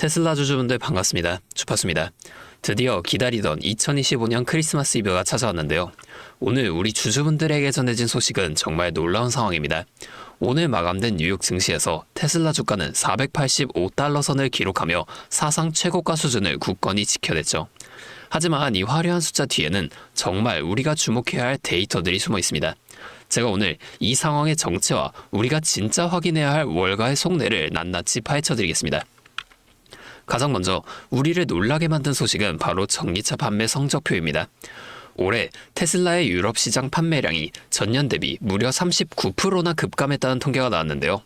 테슬라 주주분들 반갑습니다. 주파수입니다. 드디어 기다리던 2025년 크리스마스 이브가 찾아왔는데요. 오늘 우리 주주분들에게 전해진 소식은 정말 놀라운 상황입니다. 오늘 마감된 뉴욕 증시에서 테슬라 주가는 485달러 선을 기록하며 사상 최고가 수준을 굳건히 지켜냈죠. 하지만 이 화려한 숫자 뒤에는 정말 우리가 주목해야 할 데이터들이 숨어 있습니다. 제가 오늘 이 상황의 정체와 우리가 진짜 확인해야 할 월가의 속내를 낱낱이 파헤쳐 드리겠습니다. 가장 먼저 우리를 놀라게 만든 소식은 바로 전기차 판매 성적표입니다. 올해 테슬라의 유럽 시장 판매량이 전년 대비 무려 39%나 급감했다는 통계가 나왔는데요.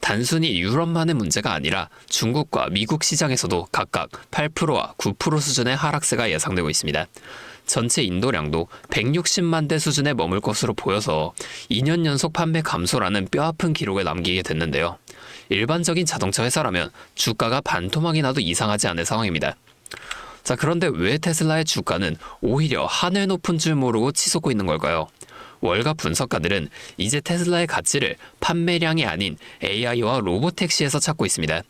단순히 유럽만의 문제가 아니라 중국과 미국 시장에서도 각각 8%와 9% 수준의 하락세가 예상되고 있습니다. 전체 인도량도 160만 대 수준에 머물 것으로 보여서 2년 연속 판매 감소라는 뼈아픈 기록을 남기게 됐는데요. 일반적인 자동차 회사라면 주가가 반토막이 나도 이상하지 않을 상황입니다. 자, 그런데 왜 테슬라의 주가는 오히려 하늘 높은 줄 모르고 치솟고 있는 걸까요? 월가 분석가들은 이제 테슬라의 가치를 판매량이 아닌 AI와 로보택시에서 찾고 있습니다.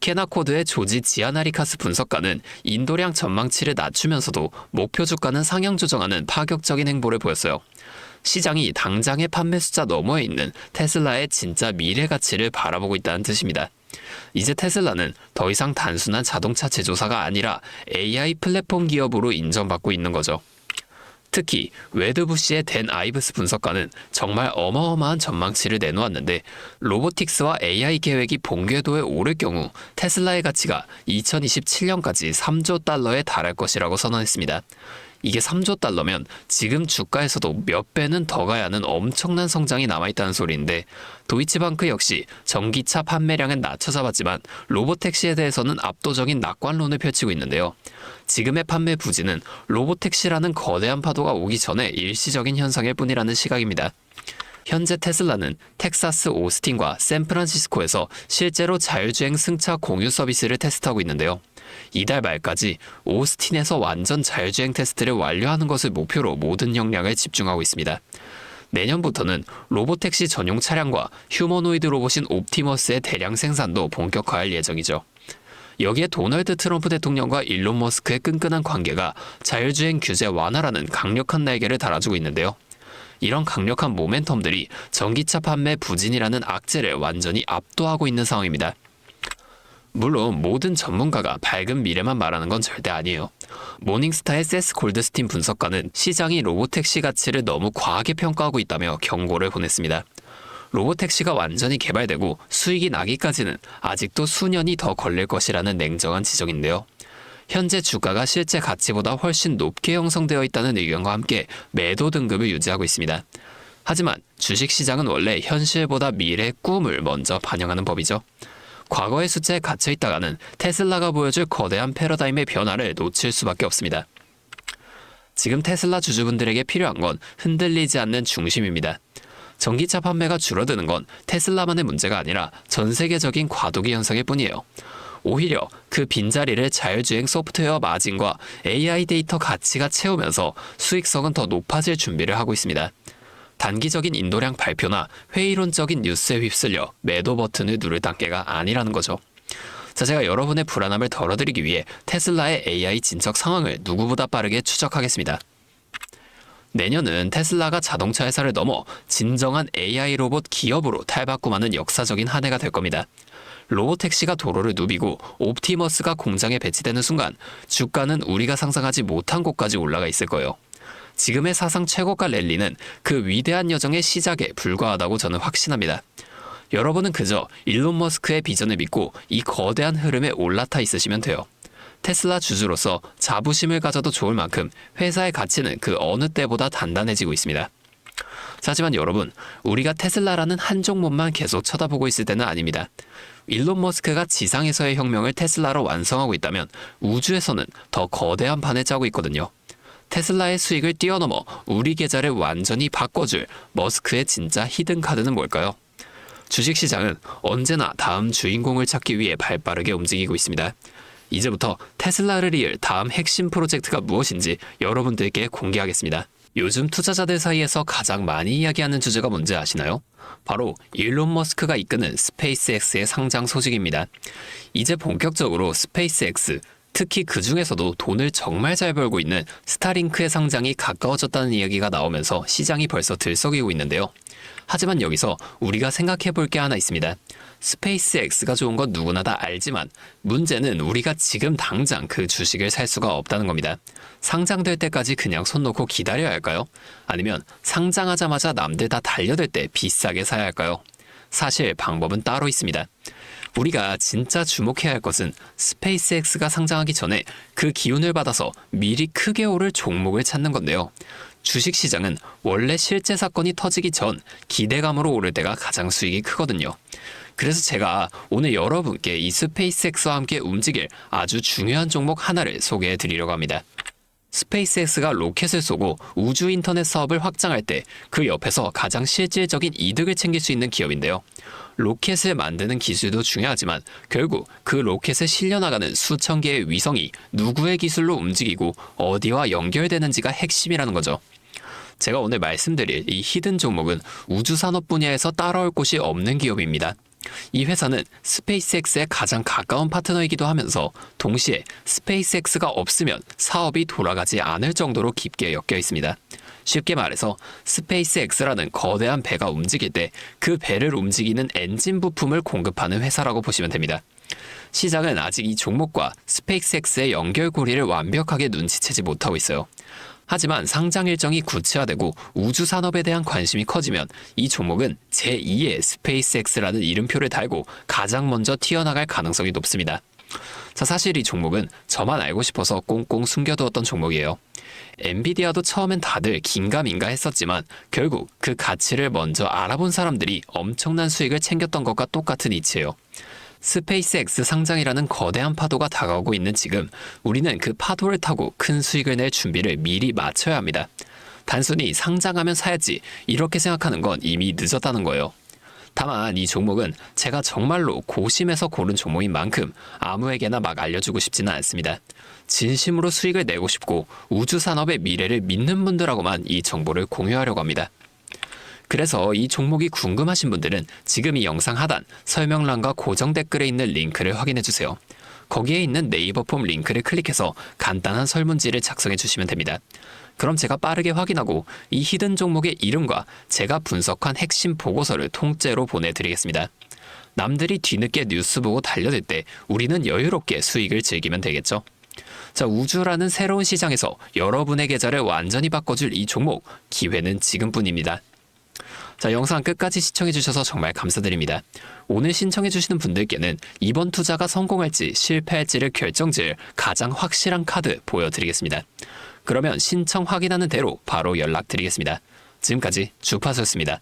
케나코드의 조지 지아나리카스 분석가는 인도량 전망치를 낮추면서도 목표 주가는 상향 조정하는 파격적인 행보를 보였어요. 시장이 당장의 판매 숫자 너머에 있는 테슬라의 진짜 미래 가치를 바라보고 있다는 뜻입니다. 이제 테슬라는 더 이상 단순한 자동차 제조사가 아니라 AI 플랫폼 기업으로 인정받고 있는 거죠. 특히 웨드부시의 댄 아이브스 분석가는 정말 어마어마한 전망치를 내놓았는데 로보틱스와 AI 계획이 본궤도에 오를 경우 테슬라의 가치가 2027년까지 3조 달러에 달할 것이라고 선언했습니다. 이게 3조 달러면 지금 주가에서도 몇 배는 더 가야 하는 엄청난 성장이 남아있다는 소리인데 도이치방크 역시 전기차 판매량은 낮춰잡았지만 로보택시에 대해서는 압도적인 낙관론을 펼치고 있는데요. 지금의 판매 부진은 로보택시라는 거대한 파도가 오기 전에 일시적인 현상일 뿐이라는 시각입니다. 현재 테슬라는 텍사스 오스틴과 샌프란시스코에서 실제로 자율주행 승차 공유 서비스를 테스트하고 있는데요. 이달 말까지 오스틴에서 완전 자율주행 테스트를 완료하는 것을 목표로 모든 역량을 집중하고 있습니다. 내년부터는 로보택시 전용 차량과 휴머노이드 로봇인 옵티머스의 대량 생산도 본격화할 예정이죠. 여기에 도널드 트럼프 대통령과 일론 머스크의 끈끈한 관계가 자율주행 규제 완화라는 강력한 날개를 달아주고 있는데요. 이런 강력한 모멘텀들이 전기차 판매 부진이라는 악재를 완전히 압도하고 있는 상황입니다. 물론 모든 전문가가 밝은 미래만 말하는 건 절대 아니에요. 모닝스타의 세스 골드스틴 분석가는 시장이 로보택시 가치를 너무 과하게 평가하고 있다며 경고를 보냈습니다. 로보택시가 완전히 개발되고 수익이 나기까지는 아직도 수년이 더 걸릴 것이라는 냉정한 지적인데요. 현재 주가가 실제 가치보다 훨씬 높게 형성되어 있다는 의견과 함께 매도 등급을 유지하고 있습니다. 하지만 주식 시장은 원래 현실보다 미래의 꿈을 먼저 반영하는 법이죠. 과거의 숫자에 갇혀 있다가는 테슬라가 보여줄 거대한 패러다임의 변화를 놓칠 수밖에 없습니다. 지금 테슬라 주주분들에게 필요한 건 흔들리지 않는 중심입니다. 전기차 판매가 줄어드는 건 테슬라만의 문제가 아니라 전 세계적인 과도기 현상일 뿐이에요. 오히려 그 빈자리를 자율주행 소프트웨어 마진과 AI 데이터 가치가 채우면서 수익성은 더 높아질 준비를 하고 있습니다. 단기적인 인도량 발표나 회의론적인 뉴스에 휩쓸려 매도 버튼을 누를 단계가 아니라는 거죠. 자, 제가 여러분의 불안함을 덜어드리기 위해 테슬라의 AI 진척 상황을 누구보다 빠르게 추적하겠습니다. 내년은 테슬라가 자동차 회사를 넘어 진정한 AI 로봇 기업으로 탈바꿈하는 역사적인 한 해가 될 겁니다. 로보택시가 도로를 누비고 옵티머스가 공장에 배치되는 순간 주가는 우리가 상상하지 못한 곳까지 올라가 있을 거예요. 지금의 사상 최고가 랠리는 그 위대한 여정의 시작에 불과하다고 저는 확신합니다. 여러분은 그저 일론 머스크의 비전을 믿고 이 거대한 흐름에 올라타 있으시면 돼요. 테슬라 주주로서 자부심을 가져도 좋을 만큼 회사의 가치는 그 어느 때보다 단단해지고 있습니다. 하지만 여러분, 우리가 테슬라라는 한 종목만 계속 쳐다보고 있을 때는 아닙니다. 일론 머스크가 지상에서의 혁명을 테슬라로 완성하고 있다면 우주에서는 더 거대한 판을 짜고 있거든요. 테슬라의 수익을 뛰어넘어 우리 계좌를 완전히 바꿔줄 머스크의 진짜 히든 카드는 뭘까요? 주식시장은 언제나 다음 주인공을 찾기 위해 발빠르게 움직이고 있습니다. 이제부터 테슬라를 이을 다음 핵심 프로젝트가 무엇인지 여러분들께 공개하겠습니다. 요즘 투자자들 사이에서 가장 많이 이야기하는 주제가 뭔지 아시나요? 바로 일론 머스크가 이끄는 스페이스X의 상장 소식입니다. 이제 본격적으로 스페이스X, 특히 그 중에서도 돈을 정말 잘 벌고 있는 스타링크의 상장이 가까워졌다는 이야기가 나오면서 시장이 벌써 들썩이고 있는데요. 하지만 여기서 우리가 생각해 볼 게 하나 있습니다. 스페이스X가 좋은 건 누구나 다 알지만 문제는 우리가 지금 당장 그 주식을 살 수가 없다는 겁니다. 상장될 때까지 그냥 손 놓고 기다려야 할까요? 아니면 상장하자마자 남들 다 달려들 때 비싸게 사야 할까요? 사실 방법은 따로 있습니다. 우리가 진짜 주목해야 할 것은 스페이스X가 상장하기 전에 그 기운을 받아서 미리 크게 오를 종목을 찾는 건데요. 주식 시장은 원래 실제 사건이 터지기 전 기대감으로 오를 때가 가장 수익이 크거든요. 그래서 제가 오늘 여러분께 이 스페이스X와 함께 움직일 아주 중요한 종목 하나를 소개해 드리려고 합니다. 스페이스X가 로켓을 쏘고 우주 인터넷 사업을 확장할 때 그 옆에서 가장 실질적인 이득을 챙길 수 있는 기업인데요. 로켓을 만드는 기술도 중요하지만 결국 그 로켓에 실려나가는 수천 개의 위성이 누구의 기술로 움직이고 어디와 연결되는지가 핵심이라는 거죠. 제가 오늘 말씀드릴 이 히든 종목은 우주 산업 분야에서 따라올 곳이 없는 기업입니다. 이 회사는 스페이스X의 가장 가까운 파트너이기도 하면서 동시에 스페이스X가 없으면 사업이 돌아가지 않을 정도로 깊게 엮여 있습니다. 쉽게 말해서 스페이스X라는 거대한 배가 움직일 때 그 배를 움직이는 엔진 부품을 공급하는 회사라고 보시면 됩니다. 시장은 아직 이 종목과 스페이스X의 연결고리를 완벽하게 눈치채지 못하고 있어요. 하지만 상장 일정이 구체화되고 우주 산업에 대한 관심이 커지면 이 종목은 제2의 스페이스X라는 이름표를 달고 가장 먼저 튀어나갈 가능성이 높습니다. 자, 사실 이 종목은 저만 알고 싶어서 꽁꽁 숨겨두었던 종목이에요. 엔비디아도 처음엔 다들 긴가민가 했었지만 결국 그 가치를 먼저 알아본 사람들이 엄청난 수익을 챙겼던 것과 똑같은 이치예요. 스페이스X 상장이라는 거대한 파도가 다가오고 있는 지금 우리는 그 파도를 타고 큰 수익을 낼 준비를 미리 마쳐야 합니다. 단순히 상장하면 사야지 이렇게 생각하는 건 이미 늦었다는 거예요. 다만 이 종목은 제가 정말로 고심해서 고른 종목인 만큼 아무에게나 막 알려주고 싶지는 않습니다. 진심으로 수익을 내고 싶고 우주 산업의 미래를 믿는 분들하고만 이 정보를 공유하려고 합니다. 그래서 이 종목이 궁금하신 분들은 지금 이 영상 하단 설명란과 고정 댓글에 있는 링크를 확인해 주세요. 거기에 있는 네이버 폼 링크를 클릭해서 간단한 설문지를 작성해 주시면 됩니다. 그럼 제가 빠르게 확인하고 이 히든 종목의 이름과 제가 분석한 핵심 보고서를 통째로 보내드리겠습니다. 남들이 뒤늦게 뉴스 보고 달려들 때 우리는 여유롭게 수익을 즐기면 되겠죠. 자, 우주라는 새로운 시장에서 여러분의 계좌를 완전히 바꿔줄 이 종목, 기회는 지금뿐입니다. 자, 영상 끝까지 시청해주셔서 정말 감사드립니다. 오늘 신청해주시는 분들께는 이번 투자가 성공할지 실패할지를 결정질 가장 확실한 카드 보여드리겠습니다. 그러면 신청 확인하는 대로 바로 연락드리겠습니다. 지금까지 주파수였습니다.